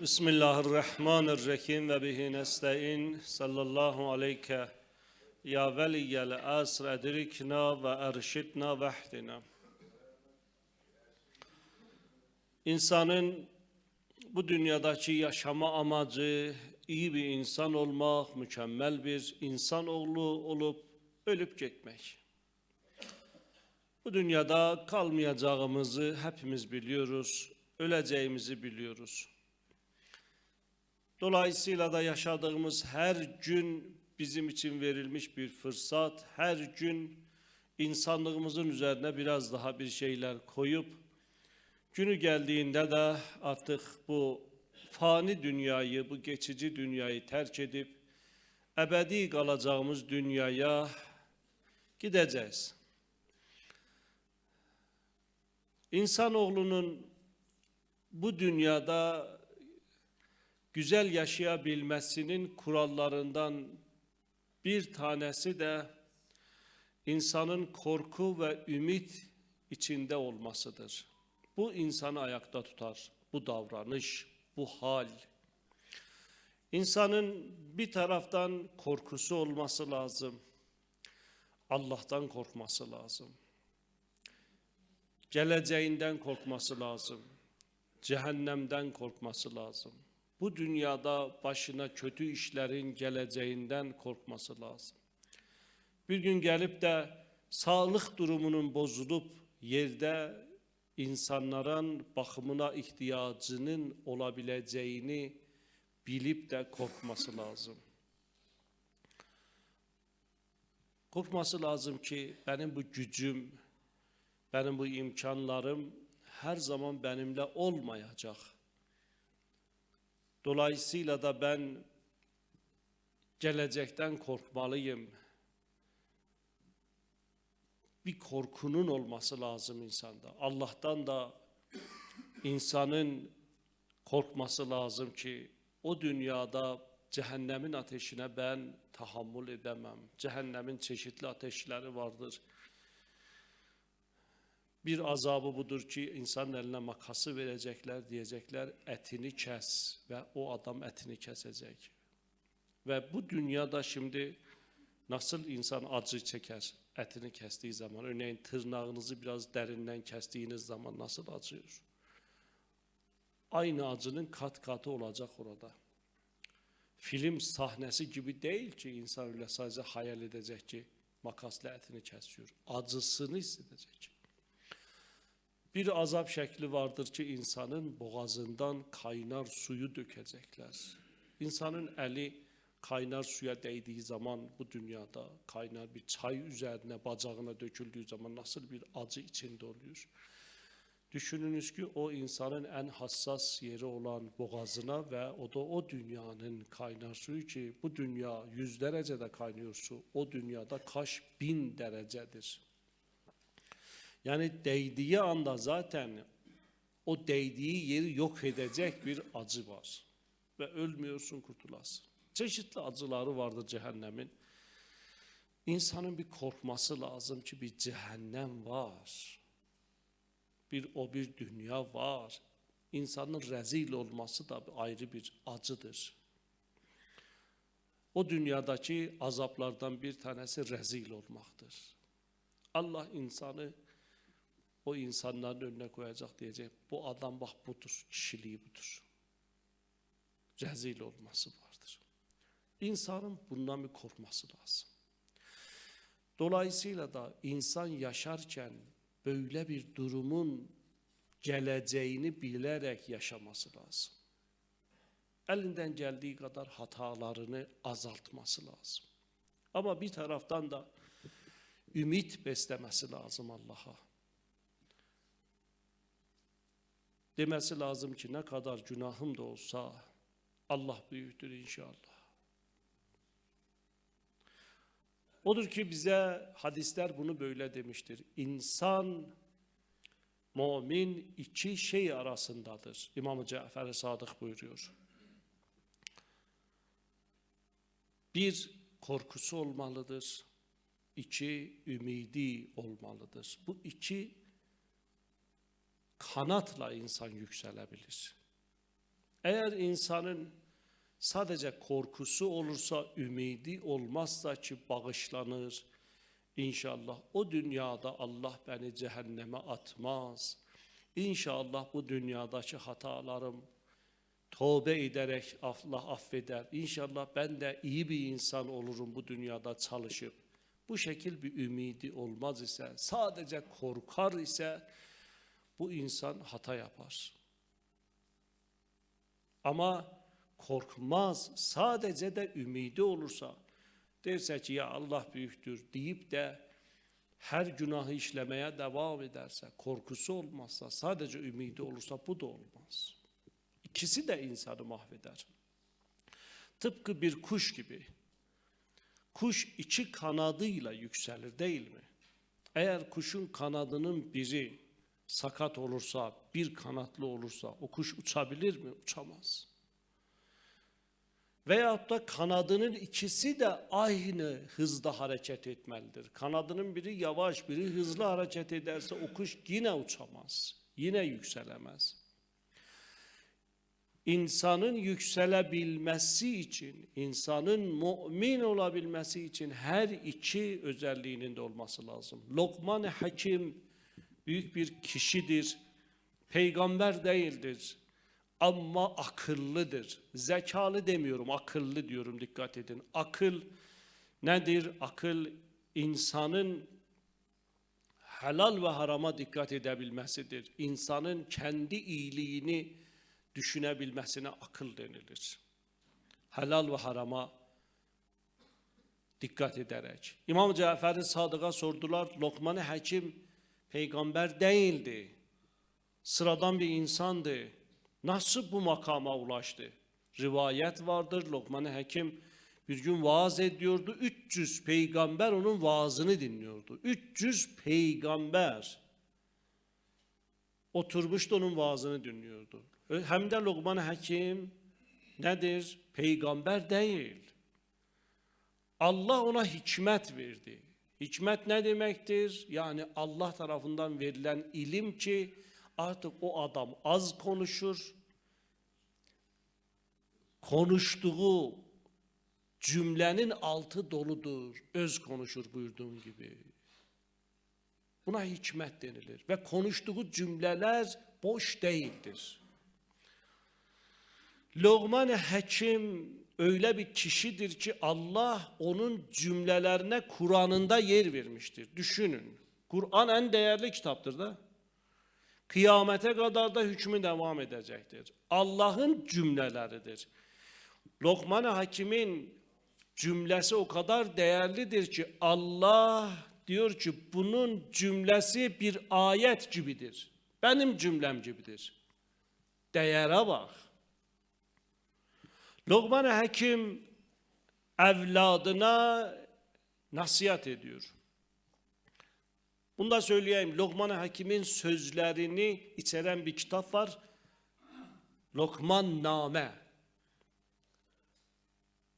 Bismillahirrahmanirrahim ve bihi nesta'in sallallahu aleyke ya veliyel asr edrikna ve erşidna vehdina. İnsanın bu dünyadaki yaşama amacı iyi bir insan olmak, mükemmel bir insan oğlu olup ölüp gitmek. Bu dünyada kalmayacağımızı hepimiz biliyoruz, öleceğimizi biliyoruz. Dolayısıyla da yaşadığımız her gün bizim için verilmiş bir fırsat, her gün insanlığımızın üzerine biraz daha bir şeyler koyup, günü geldiğinde de artık bu fani dünyayı, bu geçici dünyayı terk edip, ebedi kalacağımız dünyaya gideceğiz. İnsanoğlunun bu dünyada güzel yaşayabilmesinin kurallarından bir tanesi de insanın korku ve ümit içinde olmasıdır. Bu insanı ayakta tutar. Bu davranış, bu hal. İnsanın bir taraftan korkusu olması lazım. Allah'tan korkması lazım. Geleceğinden korkması lazım. Cehennemden korkması lazım. Bu dünyada başına kötü işlerin geleceğinden korkması lazım. Bir gün gelip de sağlık durumunun bozulup yerde insanların bakımına ihtiyacının olabileceğini bilip de korkması lazım. Korkması lazım ki benim bu gücüm, benim bu imkanlarım her zaman benimle olmayacak. Dolayısıyla da ben gelecekten korkmalıyım. Bir korkunun olması lazım insanda. Allah'tan da insanın korkması lazım ki o dünyada cehennemin ateşine ben tahammül edemem. Cehennemin çeşitli ateşleri vardır. Bir azabı budur ki insanın eline makası verecekler diyecekler etini kes ve o adam etini kesecek. Ve bu dünyada şimdi nasıl insan acı çeker etini kestiği zaman örneğin tırnağınızı biraz derinden kestiğiniz zaman nasıl acıyor? Aynı acının kat katı olacak orada. Film sahnesi gibi değil ki insan öyle sadece hayal edecek ki makasla etini kesiyor. Acısını hissedecek. Bir azap şekli vardır ki insanın boğazından kaynar suyu dökecekler. İnsanın eli kaynar suya değdiği zaman bu dünyada kaynar bir çay üzerine bacağına döküldüğü zaman nasıl bir acı içinde oluyor. Düşününüz ki o insanın en hassas yeri olan boğazına ve o da o dünyanın kaynar suyu ki bu dünya yüz derecede kaynıyor su. O dünyada kaç bin derecedir. Yani değdiği anda zaten o değdiği yeri yok edecek bir acı var. Ve ölmüyorsun kurtulasın. Çeşitli acıları vardır cehennemin. İnsanın bir korkması lazım ki bir cehennem var. Bir o bir dünya var. İnsanın rezil olması da ayrı bir acıdır. O dünyadaki azaplardan bir tanesi rezil olmaktır. Allah insanı o insanların önüne koyacak diyecek. Bu adam bak budur, kişiliği budur. Rezil olması vardır. İnsanın bundan bir korkması lazım. Dolayısıyla da insan yaşarken böyle bir durumun geleceğini bilerek yaşaması lazım. Elinden geldiği kadar hatalarını azaltması lazım. Ama bir taraftan da ümit beslemesi lazım Allah'a. Demesi lazım ki ne kadar günahım da olsa Allah büyüktür inşallah. Odur ki bize hadisler bunu böyle demiştir. İnsan mümin iki şey arasındadır. İmam-ı Cafer Sadık buyuruyor. Bir korkusu olmalıdır. İki ümidi olmalıdır. Bu iki kanatla insan yükselebilir. Eğer insanın sadece korkusu olursa, ümidi olmazsa ki bağışlanır. İnşallah o dünyada Allah beni cehenneme atmaz. İnşallah bu dünyadaki hatalarım tövbe ederek Allah affeder. İnşallah ben de iyi bir insan olurum bu dünyada çalışıp. Bu şekil bir ümidi olmaz ise, sadece korkar ise bu insan hata yapar. Ama korkmaz, sadece de ümidi olursa, derse ki ya Allah büyüktür deyip de her günahı işlemeye devam ederse, korkusu olmazsa, sadece ümidi olursa bu da olmaz. İkisi de insanı mahveder. Tıpkı bir kuş gibi. Kuş içi kanadıyla yükselir değil mi? Eğer kuşun kanadının biri sakat olursa, bir kanatlı olursa o kuş uçabilir mi? Uçamaz. Veyahut da kanadının ikisi de aynı hızda hareket etmelidir. Kanadının biri yavaş, biri hızlı hareket ederse o kuş yine uçamaz, yine yükselemez. İnsanın yükselebilmesi için, insanın mümin olabilmesi için her iki özelliğinin de olması lazım. Lokman Hakim büyük bir kişidir, peygamber değildir ama akıllıdır. Zekalı demiyorum, akıllı diyorum dikkat edin. Akıl nedir? Akıl insanın helal ve harama dikkat edebilmesidir. İnsanın kendi iyiliğini düşünebilmesine akıl denilir. Helal ve harama dikkat ederek. İmam Cafer-i Sadık'a sordular, Lokman-ı Hakim peygamber değildi. Sıradan bir insandı. Nasıl bu makama ulaştı? Rivayet vardır. Lokman-ı Hakim bir gün vaaz ediyordu. 300 peygamber onun vaazını dinliyordu. 300 peygamber oturmuştu onun vaazını dinliyordu. Hem de Lokman-ı Hakim nedir? Peygamber değil. Allah ona hikmet verdi. Hikmet ne demektir? Yani Allah tarafından verilen ilim ki artık o adam az konuşur. Konuştuğu cümlenin altı doludur. Öz konuşur buyurduğum gibi. Buna hikmet denilir. Ve konuştuğu cümleler boş değildir. Lokman Hakim öyle bir kişidir ki Allah onun cümlelerine Kur'an'ında yer vermiştir. Düşünün. Kur'an en değerli kitaptır da. Kıyamete kadar da hükmü devam edecektir. Allah'ın cümleleridir. Lokman Hakim'in cümlesi o kadar değerlidir ki Allah diyor ki bunun cümlesi bir ayet gibidir. Benim cümlem gibidir. Değere bak. Lokman Hakim evladına nasihat ediyor. Bunu da söyleyeyim. Lokman Hakim'in sözlerini içeren bir kitap var. Lokman Name.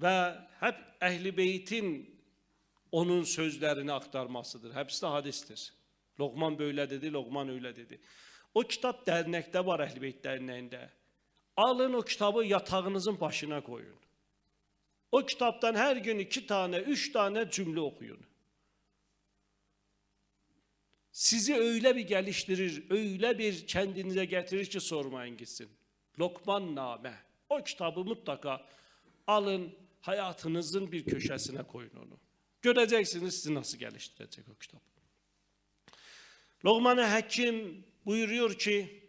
Ve hep Ehli Beyt'in onun sözlerini aktarmasıdır. Hepsi de hadistir. Lokman böyle dedi, Lokman öyle dedi. O kitap dernekte var Ehli Beyt derneğinde. Alın o kitabı yatağınızın başına koyun. O kitaptan her gün iki tane, üç tane cümle okuyun. Sizi öyle bir geliştirir, öyle bir kendinize getirir ki sormayın gitsin. Lokman Name. O kitabı mutlaka alın, hayatınızın bir köşesine koyun onu. Göreceksiniz sizi nasıl geliştirecek o kitap. Lokman-ı Hakim buyuruyor ki,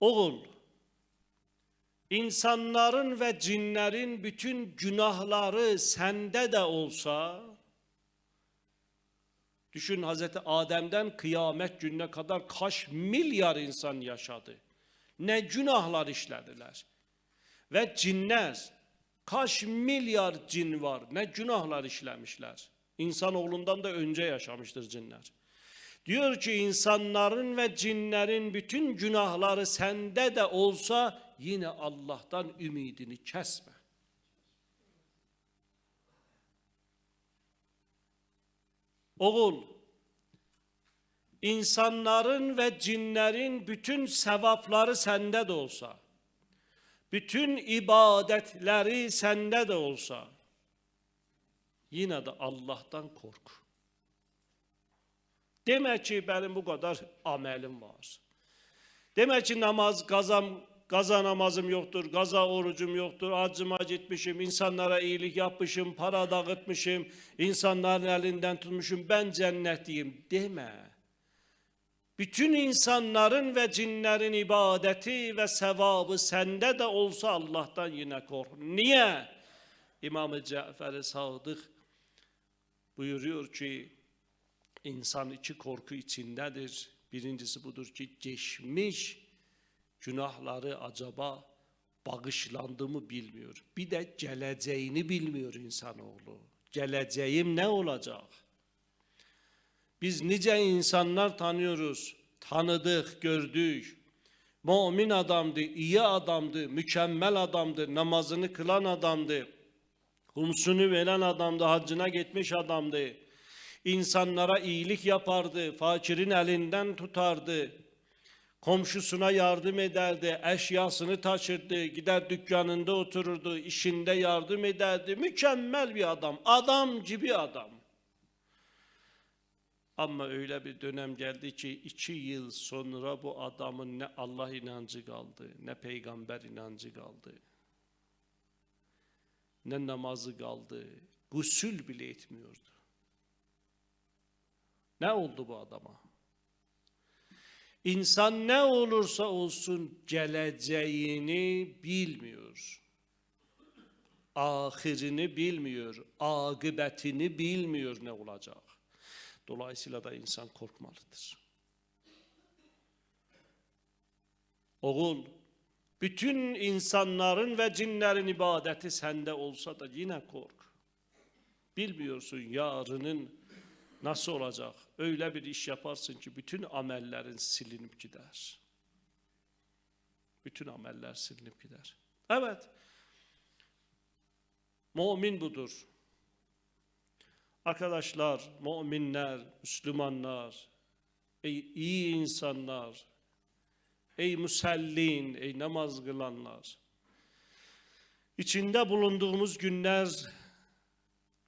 Oğul, insanların ve cinlerin bütün günahları sende de olsa, düşün Hazreti Adem'den kıyamet gününe kadar kaç milyar insan yaşadı. Ne günahlar işlediler. Ve cinler, kaç milyar cin var, ne günahlar işlemişler. İnsanoğlundan da önce yaşamıştır cinler. Diyor ki insanların ve cinlerin bütün günahları sende de olsa yine Allah'tan ümidini kesme. Oğul, insanların ve cinlerin bütün sevapları sende de olsa, bütün ibadetleri sende de olsa, yine de Allah'tan kork. Demek ki benim bu kadar amelim var. Demek ki namaz, gazam, gaza namazım yoktur, gaza orucum yoktur, acıma gitmişim, insanlara iyilik yapmışım, para dağıtmışım, insanların elinden tutmuşum, ben cennetliyim deme. Bütün insanların ve cinlerin ibadeti ve sevabı sende de olsa Allah'tan yine kork. Niye? İmam-ı Cafer-i Sadık buyuruyor ki insan içi korku içindedir. Birincisi budur ki geçmiş günahları acaba bağışlandı mı bilmiyor. Bir de geleceğini bilmiyor insanoğlu. Geleceğim ne olacak? Biz nice insanlar tanıyoruz, tanıdık, gördük. Mümin adamdı, iyi adamdı, mükemmel adamdı, namazını kılan adamdı. Humsunu veren adamdı, haccına gitmiş adamdı. İnsanlara iyilik yapardı, fakirin elinden tutardı. Komşusuna yardım ederdi, eşyasını taşırdı, gider dükkanında otururdu, işinde yardım ederdi. Mükemmel bir adam, adam gibi adam. Ama öyle bir dönem geldi ki iki yıl sonra bu adamın ne Allah inancı kaldı, ne peygamber inancı kaldı. Ne namazı kaldı, gusül bile etmiyordu. Ne oldu bu adama? İnsan ne olursa olsun geleceğini bilmiyor. Ahirini bilmiyor, akıbetini bilmiyor ne olacak. Dolayısıyla da insan korkmalıdır. Oğul, bütün insanların ve cinlerin ibadeti sende olsa da yine kork. Bilmiyorsun yarının nasıl olacak. Öyle bir iş yaparsın ki bütün amellerin silinip gider. Bütün ameller silinip gider. Evet. Mümin budur. Arkadaşlar, müminler, Müslümanlar, ey iyi insanlar, ey musellin, ey namaz kılanlar. İçinde bulunduğumuz günler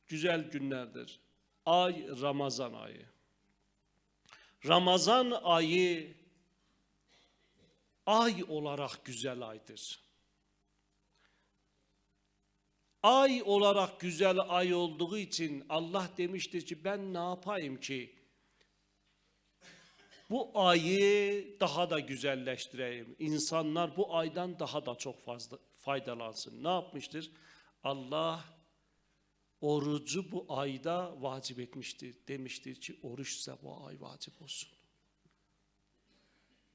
güzel günlerdir. Ay Ramazan ayı. Ramazan ayı ay olarak güzel aydır. Ay olarak güzel ay olduğu için Allah demiştir ki ben ne yapayım ki bu ayı daha da güzelleştireyim. İnsanlar bu aydan daha da çok fazla faydalansın. Ne yapmıştır? Allah orucu bu ayda vacip etmiştir. Demiştir ki oruçsa bu ay vacip olsun.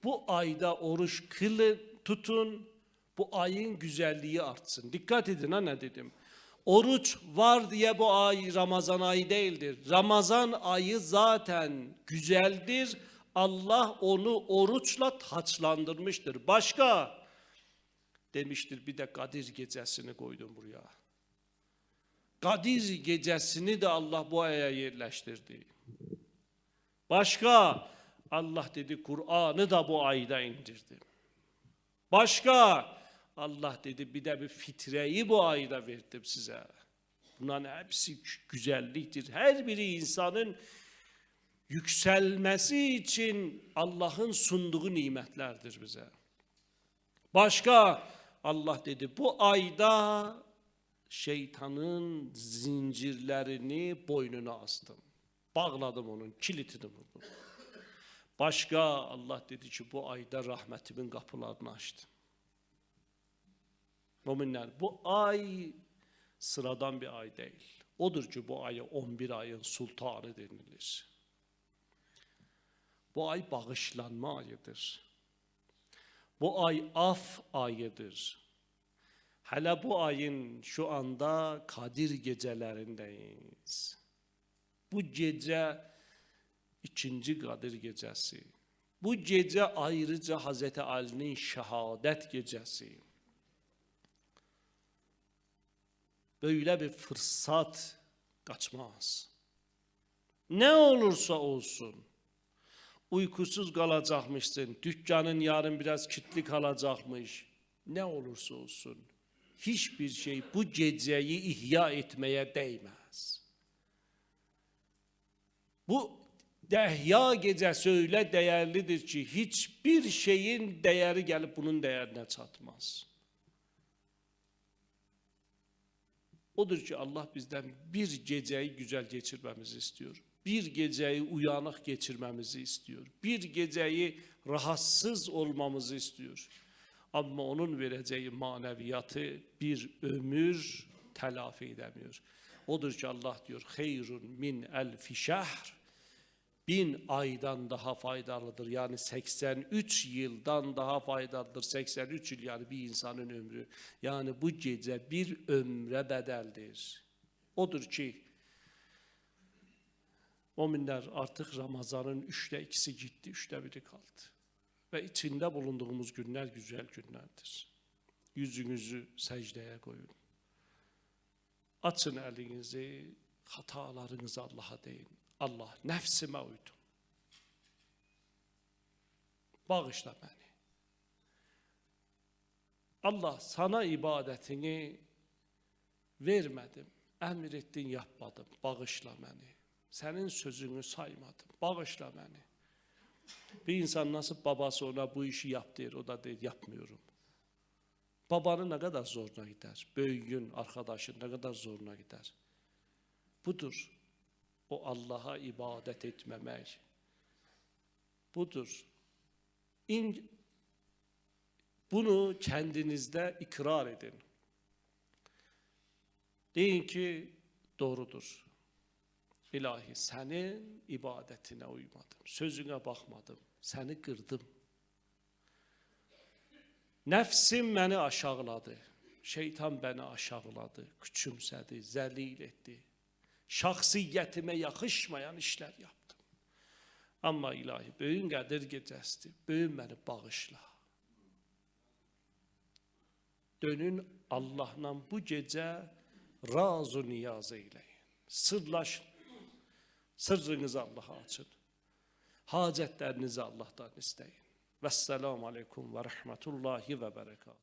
Bu ayda oruç kılın, tutun, bu ayın güzelliği artsın. Dikkat edin ha ne dedim. Oruç var diye bu ay Ramazan ayı değildir. Ramazan ayı zaten güzeldir. Allah onu oruçla taçlandırmıştır. Başka demiştir bir de Kadir gecesini koydum buraya. Kadir gecesini de Allah bu aya yerleştirdi. Başka Allah dedi Kur'an'ı da bu ayda indirdi. Başka Allah dedi bir de bir fitreyi bu ayda verdim size. Bunların hepsi güzelliktir. Her biri insanın yükselmesi için Allah'ın sunduğu nimetlerdir bize. Başka Allah dedi bu ayda şeytanın zincirlerini boynuna astım. Bağladım onun kilitini vurdum. Başka Allah dedi ki bu ayda rahmetimin kapılarını açtım. Müminler bu ay sıradan bir ay değil. Odur ki bu ayı 11 ayın sultanı denilir. Bu ay bağışlanma ayıdır. Bu ay af ayıdır. Hele bu ayın şu anda Kadir gecelerindeyiz. Bu gece ikinci Kadir gecesi. Bu gece ayrıca Hazreti Ali'nin şehadet gecesi. Böyle bir fırsat kaçmaz. Ne olursa olsun uykusuz kalacakmışsın, dükkanın yarın biraz kilitli kalacakmış. Ne olursa olsun hiçbir şey bu geceyi ihya etmeye değmez. Bu dehya gecesi öyle değerlidir ki hiçbir şeyin değeri gelip bunun değerine çatmaz. Odur ki Allah bizden bir geceyi güzel geçirmemizi istiyor. Bir geceyi uyanık geçirmemizi istiyor. Bir geceyi rahatsız olmamızı istiyor. Ama onun vereceği maneviyatı bir ömür telafi edemiyor. Odur ki Allah diyor hayrun min elfi şehr bin aydan daha faydalıdır. Yani 83 yıldan daha faydalıdır. 83 yıl yani bir insanın ömrü. Yani bu gece bir ömre bedeldir. Odur ki Müminler artık Ramazanın üçte ikisi gitti, üçte biri kaldı. Ve içinde bulunduğumuz günler güzel günlerdir. Yüzünüzü secdeye koyun. Açın elinizi, hatalarınızı Allah'a deyin. Allah nefsime uydum. Bağışla beni. Allah sana ibadetini vermedim. Emir ettin yapmadım. Bağışla beni. Senin sözünü saymadım. Bağışla beni. Bir insan nasıl babası ona bu işi yap der, o da der yapmıyorum. Babanın ne kadar zoruna gider. Büyüğün, arkadaşın ne kadar zoruna gider. Budur. O Allah'a ibadet etmemek. Budur. İn, bunu kendinizde ikrar edin. Deyin ki doğrudur. İlahi senin ibadetine uymadım, sözüne bakmadım, seni kırdım. Nefsim beni aşağıladı, şeytan beni aşağıladı, küçümsedi, zelil etti. Şahsiyetime yakışmayan işler yaptım. Ama ilahi böyün qədir gecəsidir, böyün beni bağışla. Dönün Allah'la bu gece razı niyaz eyleyin. Sırlaşın. Sırrınızı Allah'a açın. Hacetlerinizi Allah'tan isteyin. Vesselamu aleyküm ve rahmetullahi ve berekatuhu.